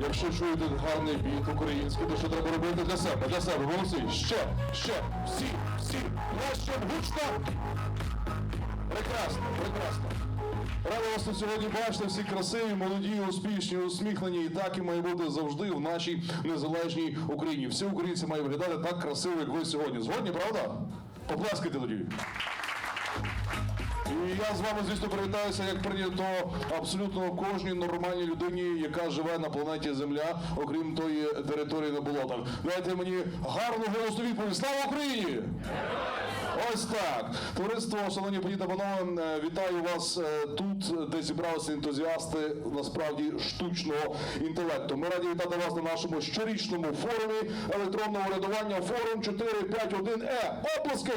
Якщо чуєте гарний біт український, то що треба робити для себе? Для себе, молодці. Ще, ще, всі, всі, краще, гучно. Прекрасно, прекрасно. Радий вас тут сьогодні бачити, всі красиві, молоді, успішні, усміхнені, і так і має бути завжди в нашій незалежній Україні. Всі українці мають виглядати так красиво, як ви сьогодні. Згодні, правда? Поплескайте тоді. І я з вами, звісно, привітаюся, як прийнято абсолютно кожній нормальній людині, яка живе на планеті Земля, окрім тої території на болотах. Дайте мені гарну голосну відповідь. Слава Україні! Ось так. Товариство, шановні пані та панове, е, вітаю вас е, тут, де зібралися ентузіасти насправді штучного інтелекту. Ми раді вітати вас на нашому щорічному форумі електронного урядування форум 451Е. Оплески!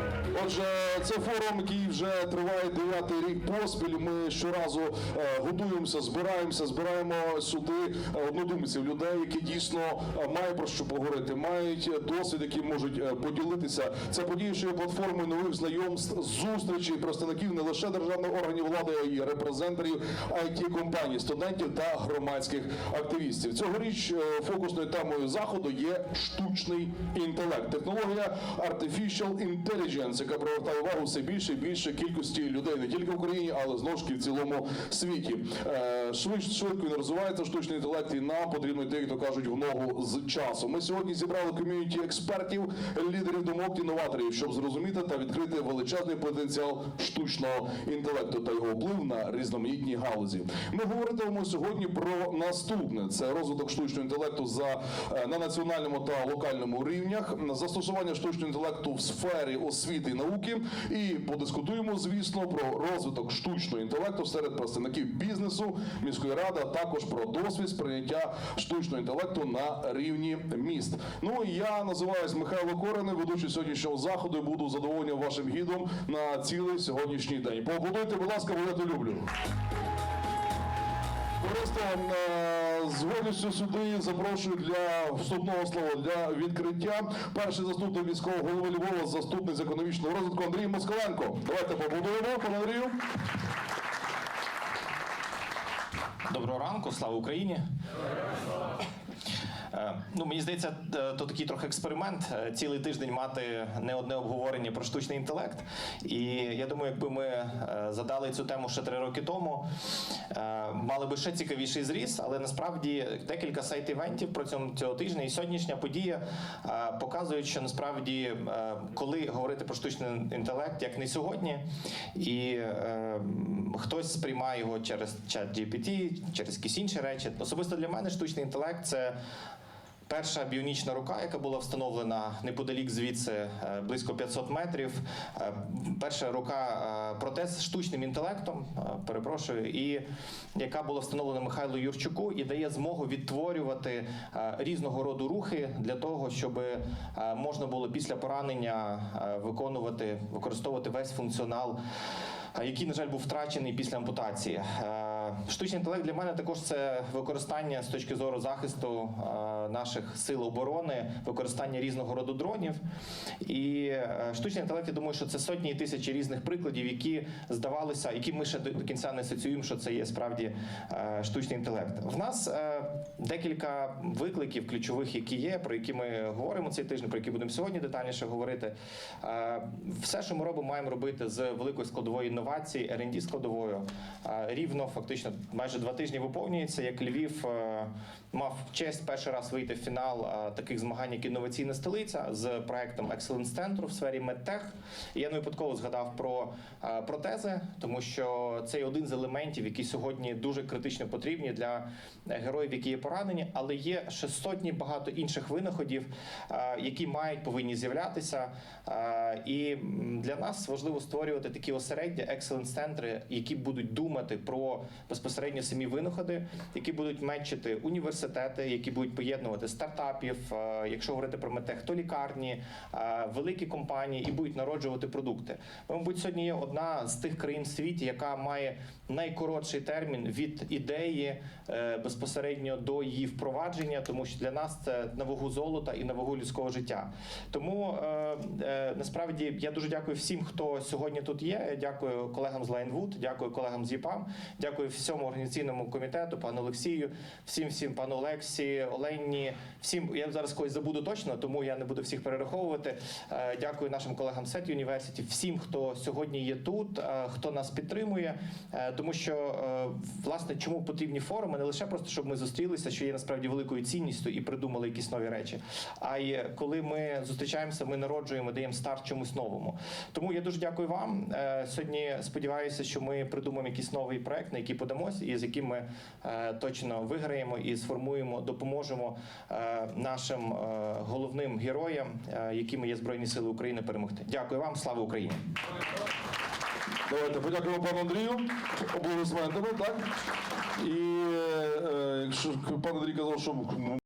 Thank you. Отже, це форум, який вже триває дев'ятий рік поспіль. Ми щоразу е, готуємося, збираємося, збираємо сюди е, однодумців, людей, які дійсно е, мають про що поговорити, мають досвід, який можуть поділитися. Це є платформою нових знайомств, зустрічей представників не лише державних органів влади, а й репрезентерів it компаній, студентів та громадських активістів. Цьогоріч фокусною темою заходу є штучний інтелект, технологія Artificial Intelligence, яка привертає увагу все більше і більше кількості людей не тільки в Україні, але знову ж таки в цілому світі. Е, Швидше швидко він розвивається штучний інтелект, і нам потрібно йти, як то кажуть, в ногу з часом. Ми сьогодні зібрали ком'юніті експертів, лідерів думок і новаторів, щоб зрозуміти та відкрити величезний потенціал штучного інтелекту та його вплив на різноманітні галузі. Ми говоритимемо сьогодні про наступне: це розвиток штучного інтелекту за е, на національному та локальному рівнях, застосування штучного інтелекту в сфері освіти і науки, і подискутуємо, звісно, про розвиток штучного інтелекту серед представників бізнесу, міської ради, а також про досвід сприйняття штучного інтелекту на рівні міст. Ну я називаюсь Михайло Корене, ведучий сьогоднішнього заходу. і Буду задоволенням вашим гідом на цілий сьогоднішній день. Побудуйте, будь ласка, бо я то люблю. Товариство, з гордістю сюди запрошую для вступного слова для відкриття. Перший заступник міського голови Львова, заступник з економічного розвитку Андрій Москаленко. Давайте побудуємо, пане Андрію. Доброго ранку, слава Україні. Е, Ну, мені здається, е, то такий трохи експеримент. е, Цілий тиждень мати не одне обговорення про штучний інтелект. І я думаю, якби ми е, задали цю тему ще три роки тому, е, мали би ще цікавіший зріз, але насправді декілька сайт-івентів протягом цього тижня і сьогоднішня подія е, показують, що насправді, е, коли говорити про штучний інтелект, як не сьогодні, і е, хтось сприймає його через чат GPT, через якісь інші речі. Особисто для мене штучний інтелект це. Перша біонічна рука, яка була встановлена неподалік звідси е, близько 500 метрів. Е, Перша рука е, протез штучним інтелектом, перепрошую, і яка була встановлена Михайлу Юрчуку і дає змогу відтворювати різного роду рухи для того, щоб можна було після поранення виконувати, використовувати весь функціонал який, на жаль, був втрачений після ампутації. Штучний інтелект для мене також це використання з точки зору захисту е, наших сил оборони, використання різного роду дронів. І е, штучний інтелект, я думаю, що це сотні і тисячі різних прикладів, які здавалися, які ми ще до кінця не асоціюємо, що це є справді е, штучний інтелект. В нас декілька викликів ключових, які є, про які ми говоримо цей тиждень, про які будемо сьогодні детальніше говорити. Все, що ми робимо, маємо робити з великої складової інновації, R&D складовою. Рівно фактично майже два тижні виповнюється, як Львів е, мав честь перший раз вийти в фінал е, таких змагань, як інноваційна столиця з проектом Excellence Center в сфері медтех. Я не випадково згадав про е, протези, тому що це один з елементів, які сьогодні дуже критично потрібні для героїв, які є поранені, але є ще сотні багато інших винаходів, які мають повинні з'являтися. І для нас важливо створювати такі осереддя, excellence центри, які будуть думати про безпосередньо самі винаходи, які будуть мечити університети, які будуть поєднувати стартапів, е, якщо говорити про медтех, то лікарні, е, великі компанії і будуть народжувати продукти. Ми, мабуть, сьогодні є одна з тих країн в світі, яка має найкоротший термін від ідеї е, безпосередньо до її впровадження, тому що для нас це на вагу золота і на вагу людського життя. Тому насправді я дуже дякую всім, хто сьогодні тут є. Дякую колегам з Лайнвуд, дякую колегам з ЄПАМ, дякую всьому організаційному комітету, пану Олексію, всім, всім пану Олексі, Олені, всім. Я зараз когось забуду точно, тому я не буду всіх перераховувати. Е, Дякую нашим колегам Сет Юніверситі, всім, хто сьогодні є тут, е, хто нас підтримує. Е, Тому що власне чому потрібні форуми, не лише просто щоб ми зустрілися, що є насправді великою цінністю і придумали якісь нові речі. А й коли ми зустрічаємося, ми народжуємо, даємо старт чомусь новому. Тому я дуже дякую вам. Сьогодні сподіваюся, що ми придумаємо якийсь новий проект, на який подамось, і з яким ми е, точно виграємо і сформуємо, допоможемо е, нашим е, головним героям, якими є Збройні Сили України, перемогти. Дякую вам, слава Україні! Давайте подякуємо пану Андрію. Аплодисментами, так? І якщо пан Андрій казав, що